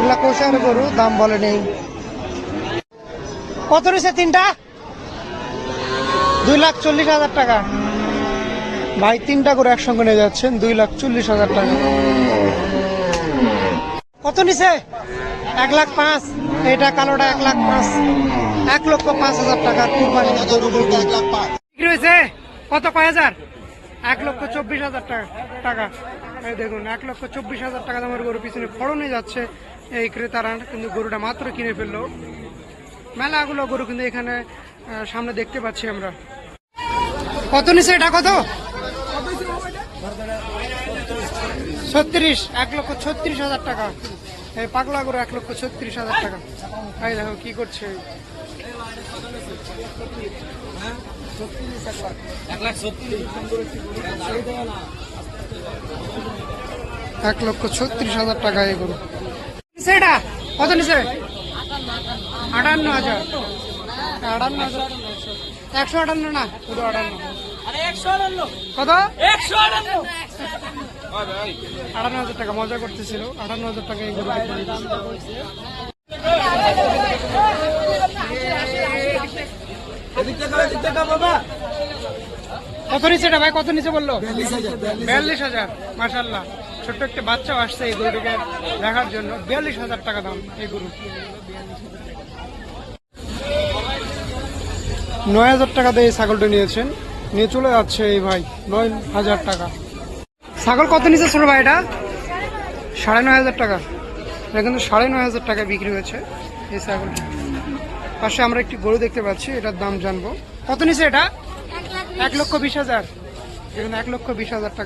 এগুলা কোষার গরু দাম বলে নেই। কত নিছে তিনটা? দুই লাখ চল্লিশ হাজার টাকা। ভাই তিনটা করে একসঙ্গে নিয়ে যাচ্ছেন দুই লাখ চল্লিশ হাজার টাকা। কত নিছে? এক লাখ পাঁচ। এটা কালোটা এক লাখ পাঁচ। এক লক্ষ পাঁচ হাজার টাকা। কুরবানি বিক্রি হয়েছে? কত কয় হাজার? এক লক্ষ চব্বিশ হাজার টাকা। টাকা দেখুন এক লক্ষ চব্বিশ হাজার টাকা দামের গরু পিছনে ফড়নে যাচ্ছে। এই ক্রেতারা কিন্তু গরুটা মাত্র কিনে ফেলল। মেলাগুলো গরু কিন্তু এখানে সামনে দেখতে পাচ্ছি আমরা। কত নিছে এটা কত? ছত্রিশ, এক লক্ষ ছত্রিশ হাজার টাকা। এই পাগলা গরু এক লক্ষ ছত্রিশ হাজার টাকা। এই দেখো কি করছে। এক লক্ষ ছত্রিশ হাজার টাকা এই গরু। সেটা কত নিছে? আটান্ন হাজার। আটান্ন হাজার। একশো আটান্ন না? পুরো আটান্ন। কত? একশো আটান্ন হাজার টাকা। মজা করতেছিল। আটান্ন হাজার টাকা এই কত নিচে ভাই? কত নিচে বলল? বিয়াল্লিশ হাজার। মাসাল্লাহ ছোট্ট একটা বাচ্চাও আসছে এই গরুটাকে দেখার জন্য। বিয়াল্লিশ হাজার টাকা দাম এই গরু। নয় হাজার টাকা দিয়ে ছাগলটা নিয়েছেন। নিয়ে চলে যাচ্ছে এই ভাই, নয় হাজার টাকা। ছাগল কত নিচে ছোট ভাই এটা? সাড়ে নয় হাজার টাকা। এটা কিন্তু সাড়ে নয় হাজার টাকা বিক্রি হয়েছে এই ছাগলটা। পাশে আমরা একটি গরু দেখতে পাচ্ছি, এটার দাম জানব। কত নিচে এটা? এক লক্ষ বিশ হাজার। এখানে এক লক্ষ বিশ হাজার টাকা।